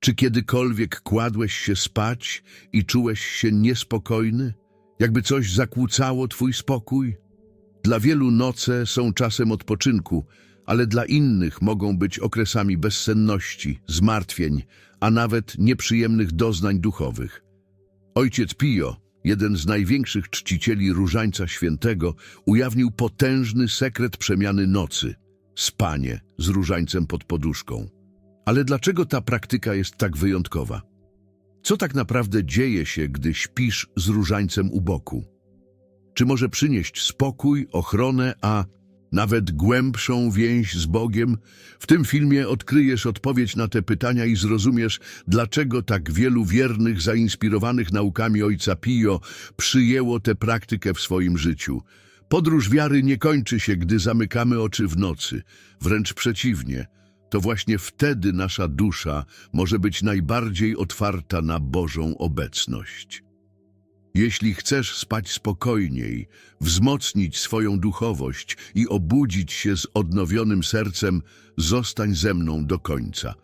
Czy kiedykolwiek kładłeś się spać i czułeś się niespokojny? Jakby coś zakłócało twój spokój? Dla wielu noce są czasem odpoczynku, ale dla innych mogą być okresami bezsenności, zmartwień, a nawet nieprzyjemnych doznań duchowych. Ojciec Pio, jeden z największych czcicieli Różańca Świętego, ujawnił potężny sekret przemiany nocy – spanie z różańcem pod poduszką. Ale dlaczego ta praktyka jest tak wyjątkowa? Co tak naprawdę dzieje się, gdy śpisz z różańcem u boku? Czy może przynieść spokój, ochronę, a nawet głębszą więź z Bogiem? W tym filmie odkryjesz odpowiedź na te pytania i zrozumiesz, dlaczego tak wielu wiernych, zainspirowanych naukami Ojca Pio przyjęło tę praktykę w swoim życiu. Podróż wiary nie kończy się, gdy zamykamy oczy w nocy. Wręcz przeciwnie. To właśnie wtedy nasza dusza może być najbardziej otwarta na Bożą obecność. Jeśli chcesz spać spokojniej, wzmocnić swoją duchowość i obudzić się z odnowionym sercem, zostań ze mną do końca.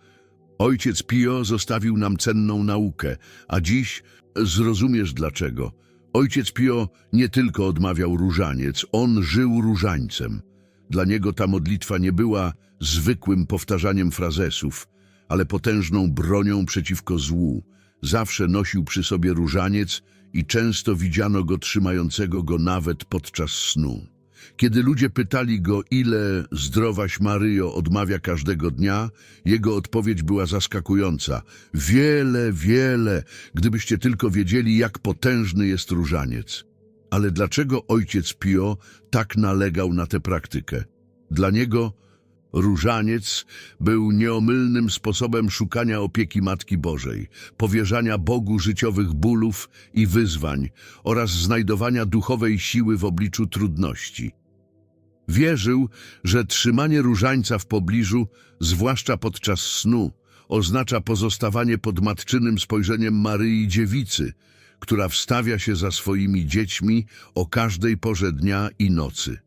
Ojciec Pio zostawił nam cenną naukę, a dziś zrozumiesz dlaczego. Ojciec Pio nie tylko odmawiał różaniec, on żył różańcem. Dla niego ta modlitwa nie była zwykłym powtarzaniem frazesów, ale potężną bronią przeciwko złu. Zawsze nosił przy sobie różaniec i często widziano go trzymającego go nawet podczas snu. Kiedy ludzie pytali go, ile zdrowaś Maryjo odmawia każdego dnia, jego odpowiedź była zaskakująca. Wiele, wiele, gdybyście tylko wiedzieli, jak potężny jest różaniec. Ale dlaczego ojciec Pio tak nalegał na tę praktykę? Dla niego różaniec był nieomylnym sposobem szukania opieki Matki Bożej, powierzania Bogu życiowych bólów i wyzwań oraz znajdowania duchowej siły w obliczu trudności. Wierzył, że trzymanie różańca w pobliżu, zwłaszcza podczas snu, oznacza pozostawanie pod matczynym spojrzeniem Maryi Dziewicy, która wstawia się za swoimi dziećmi o każdej porze dnia i nocy.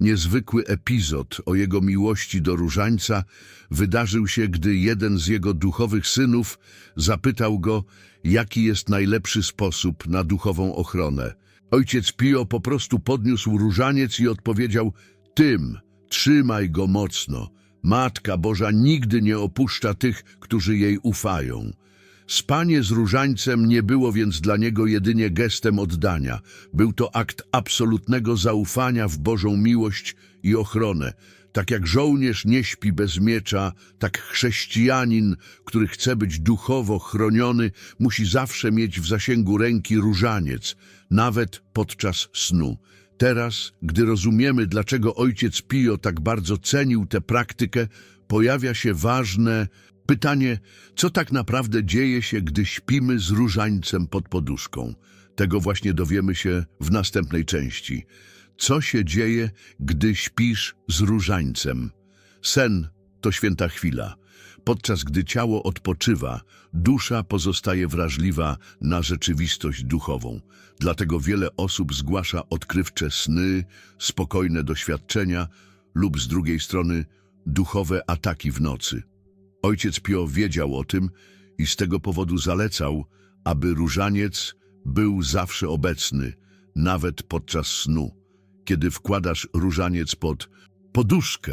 Niezwykły epizod o jego miłości do różańca wydarzył się, gdy jeden z jego duchowych synów zapytał go, jaki jest najlepszy sposób na duchową ochronę. Ojciec Pio po prostu podniósł różaniec i odpowiedział, tym, trzymaj go mocno. Matka Boża nigdy nie opuszcza tych, którzy jej ufają. Spanie z różańcem nie było więc dla niego jedynie gestem oddania. Był to akt absolutnego zaufania w Bożą miłość i ochronę. Tak jak żołnierz nie śpi bez miecza, tak chrześcijanin, który chce być duchowo chroniony, musi zawsze mieć w zasięgu ręki różaniec, nawet podczas snu. Teraz, gdy rozumiemy, dlaczego ojciec Pio tak bardzo cenił tę praktykę, pojawia się ważne pytanie, co tak naprawdę dzieje się, gdy śpimy z różańcem pod poduszką. Tego właśnie dowiemy się w następnej części. Co się dzieje, gdy śpisz z różańcem? Sen to święta chwila. Podczas gdy ciało odpoczywa, dusza pozostaje wrażliwa na rzeczywistość duchową. Dlatego wiele osób zgłasza odkrywcze sny, spokojne doświadczenia lub z drugiej strony duchowe ataki w nocy. Ojciec Pio wiedział o tym i z tego powodu zalecał, aby różaniec był zawsze obecny, nawet podczas snu. Kiedy wkładasz różaniec pod poduszkę,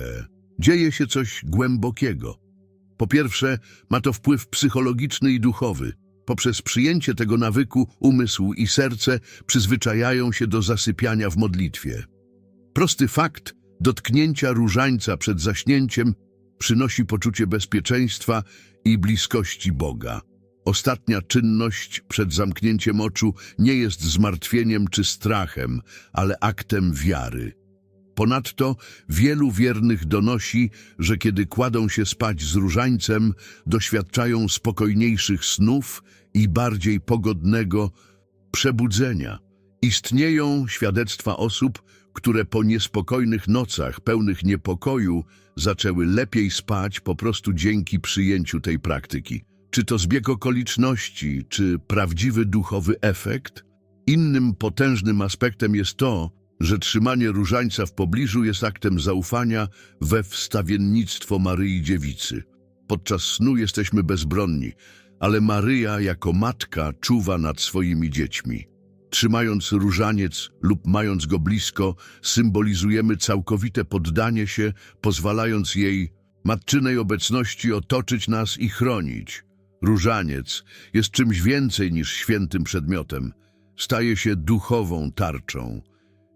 dzieje się coś głębokiego. Po pierwsze, ma to wpływ psychologiczny i duchowy. Poprzez przyjęcie tego nawyku umysł i serce przyzwyczajają się do zasypiania w modlitwie. Prosty fakt dotknięcia różańca przed zaśnięciem przynosi poczucie bezpieczeństwa i bliskości Boga. Ostatnia czynność przed zamknięciem oczu nie jest zmartwieniem czy strachem, ale aktem wiary. Ponadto wielu wiernych donosi, że kiedy kładą się spać z różańcem, doświadczają spokojniejszych snów i bardziej pogodnego przebudzenia. Istnieją świadectwa osób, które po niespokojnych nocach pełnych niepokoju zaczęły lepiej spać po prostu dzięki przyjęciu tej praktyki. Czy to zbieg okoliczności, czy prawdziwy duchowy efekt? Innym potężnym aspektem jest to, że trzymanie różańca w pobliżu jest aktem zaufania we wstawiennictwo Maryi Dziewicy. podczas snu jesteśmy bezbronni, ale Maryja jako matka czuwa nad swoimi dziećmi. Trzymając różaniec lub mając go blisko, symbolizujemy całkowite poddanie się, pozwalając jej matczynej obecności otoczyć nas i chronić. Różaniec jest czymś więcej niż świętym przedmiotem. Staje się duchową tarczą.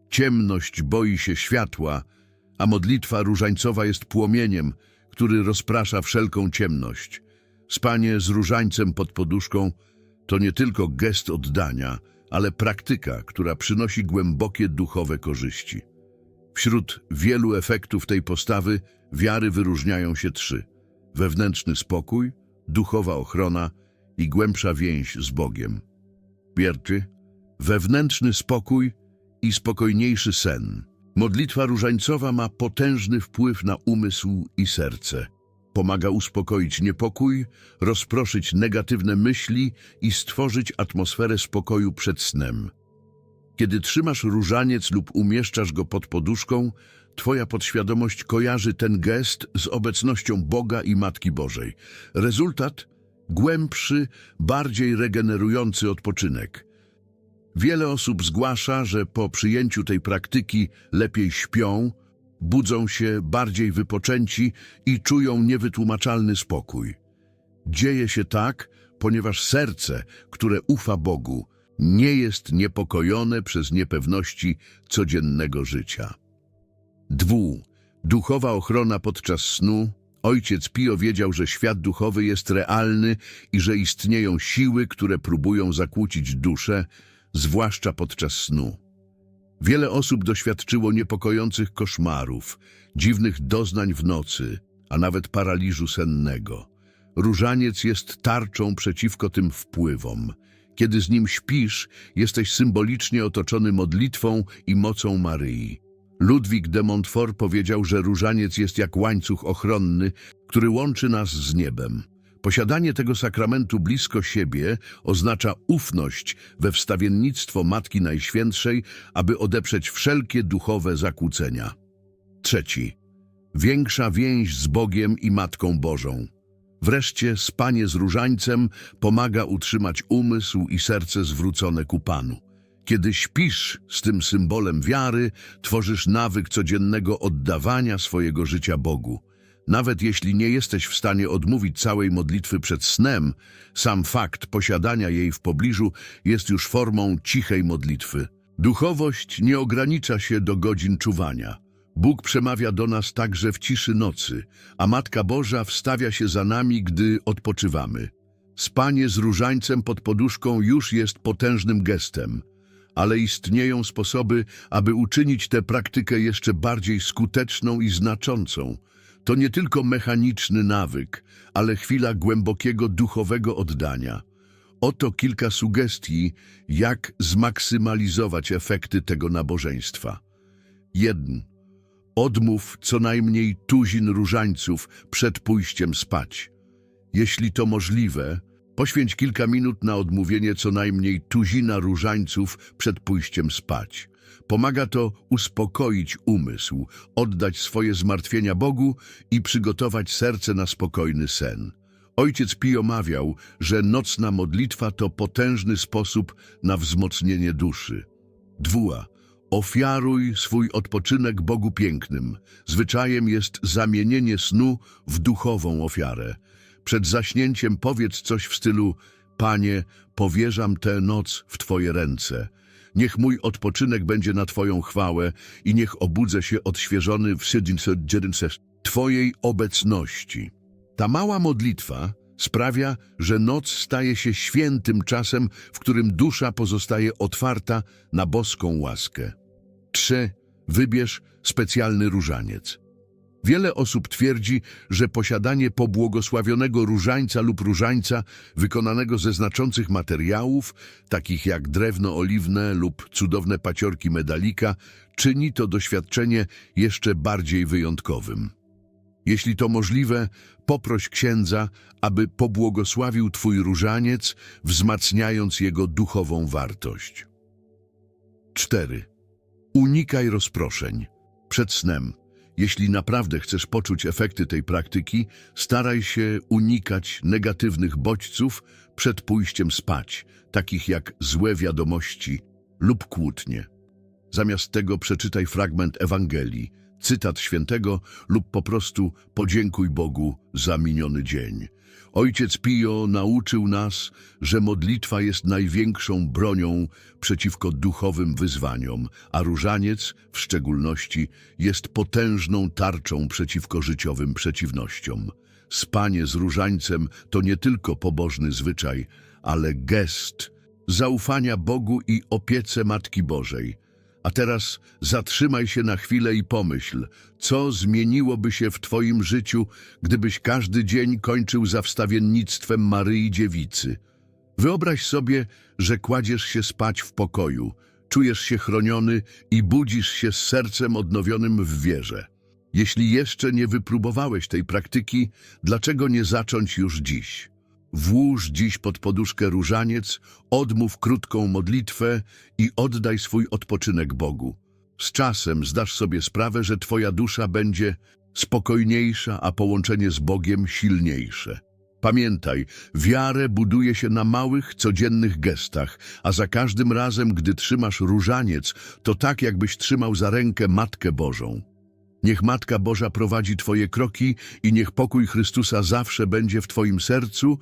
Ciemność boi się światła, a modlitwa różańcowa jest płomieniem, który rozprasza wszelką ciemność. Spanie z różańcem pod poduszką to nie tylko gest oddania, ale praktyka, która przynosi głębokie duchowe korzyści. Wśród wielu efektów tej postawy wiary wyróżniają się trzy: wewnętrzny spokój, duchowa ochrona i głębsza więź z Bogiem. Pierwszy wewnętrzny spokój i spokojniejszy sen. Modlitwa różańcowa ma potężny wpływ na umysł i serce. Pomaga uspokoić niepokój, rozproszyć negatywne myśli i stworzyć atmosferę spokoju przed snem. Kiedy trzymasz różaniec lub umieszczasz go pod poduszką, twoja podświadomość kojarzy ten gest z obecnością Boga i Matki Bożej. Rezultat? Głębszy, bardziej regenerujący odpoczynek. Wiele osób zgłasza, że po przyjęciu tej praktyki lepiej śpią, budzą się bardziej wypoczęci i czują niewytłumaczalny spokój. Dzieje się tak, ponieważ serce, które ufa Bogu, nie jest niepokojone przez niepewności codziennego życia. Dwu. Duchowa ochrona podczas snu. Ojciec Pio wiedział, że świat duchowy jest realny i że istnieją siły, które próbują zakłócić duszę, zwłaszcza podczas snu. Wiele osób doświadczyło niepokojących koszmarów, dziwnych doznań w nocy, a nawet paraliżu sennego. Różaniec jest tarczą przeciwko tym wpływom. Kiedy z nim śpisz, jesteś symbolicznie otoczony modlitwą i mocą Maryi. Ludwik de Montfort powiedział, że różaniec jest jak łańcuch ochronny, który łączy nas z niebem. Posiadanie tego sakramentu blisko siebie oznacza ufność we wstawiennictwo Matki Najświętszej, aby odeprzeć wszelkie duchowe zakłócenia. Trzeci. Większa więź z Bogiem i Matką Bożą. Wreszcie spanie z różańcem pomaga utrzymać umysł i serce zwrócone ku Panu. Kiedy śpisz z tym symbolem wiary, tworzysz nawyk codziennego oddawania swojego życia Bogu. Nawet jeśli nie jesteś w stanie odmówić całej modlitwy przed snem, sam fakt posiadania jej w pobliżu jest już formą cichej modlitwy. Duchowość nie ogranicza się do godzin czuwania. Bóg przemawia do nas także w ciszy nocy, a Matka Boża wstawia się za nami, gdy odpoczywamy. Spanie z różańcem pod poduszką już jest potężnym gestem, ale istnieją sposoby, aby uczynić tę praktykę jeszcze bardziej skuteczną i znaczącą. To nie tylko mechaniczny nawyk, ale chwila głębokiego duchowego oddania. Oto kilka sugestii, jak zmaksymalizować efekty tego nabożeństwa. 1. Odmów co najmniej tuzin różańców przed pójściem spać. Jeśli to możliwe, poświęć kilka minut na odmówienie co najmniej tuzina różańców przed pójściem spać. Pomaga to uspokoić umysł, oddać swoje zmartwienia Bogu i przygotować serce na spokojny sen. Ojciec Pio mawiał, że nocna modlitwa to potężny sposób na wzmocnienie duszy. Dwua. Ofiaruj swój odpoczynek Bogu pięknym. Zwyczajem jest zamienienie snu w duchową ofiarę. Przed zaśnięciem powiedz coś w stylu Panie, powierzam tę noc w Twoje ręce. Niech mój odpoczynek będzie na Twoją chwałę i niech obudzę się odświeżony w Twojej obecności. Ta mała modlitwa sprawia, że noc staje się świętym czasem, w którym dusza pozostaje otwarta na boską łaskę. 3. Wybierz specjalny różaniec. Wiele osób twierdzi, że posiadanie pobłogosławionego różańca lub różańca wykonanego ze znaczących materiałów, takich jak drewno oliwne lub cudowne paciorki medalika, czyni to doświadczenie jeszcze bardziej wyjątkowym. Jeśli to możliwe, poproś księdza, aby pobłogosławił Twój różaniec, wzmacniając jego duchową wartość. 4. Unikaj rozproszeń. Przed snem. Jeśli naprawdę chcesz poczuć efekty tej praktyki, staraj się unikać negatywnych bodźców przed pójściem spać, takich jak złe wiadomości lub kłótnie. Zamiast tego przeczytaj fragment Ewangelii, cytat świętego lub po prostu podziękuj Bogu za miniony dzień. Ojciec Pio nauczył nas, że modlitwa jest największą bronią przeciwko duchowym wyzwaniom, a różaniec w szczególności jest potężną tarczą przeciwko życiowym przeciwnościom. Spanie z różańcem to nie tylko pobożny zwyczaj, ale gest zaufania Bogu i opiece Matki Bożej. A teraz zatrzymaj się na chwilę i pomyśl, co zmieniłoby się w Twoim życiu, gdybyś każdy dzień kończył za wstawiennictwem Maryi Dziewicy. Wyobraź sobie, że kładziesz się spać w pokoju, czujesz się chroniony i budzisz się z sercem odnowionym w wierze. Jeśli jeszcze nie wypróbowałeś tej praktyki, dlaczego nie zacząć już dziś? Włóż dziś pod poduszkę różaniec, odmów krótką modlitwę i oddaj swój odpoczynek Bogu. Z czasem zdasz sobie sprawę, że twoja dusza będzie spokojniejsza, a połączenie z Bogiem silniejsze. Pamiętaj, wiarę buduje się na małych, codziennych gestach, a za każdym razem, gdy trzymasz różaniec, to tak jakbyś trzymał za rękę Matkę Bożą. Niech Matka Boża prowadzi Twoje kroki i niech pokój Chrystusa zawsze będzie w Twoim sercu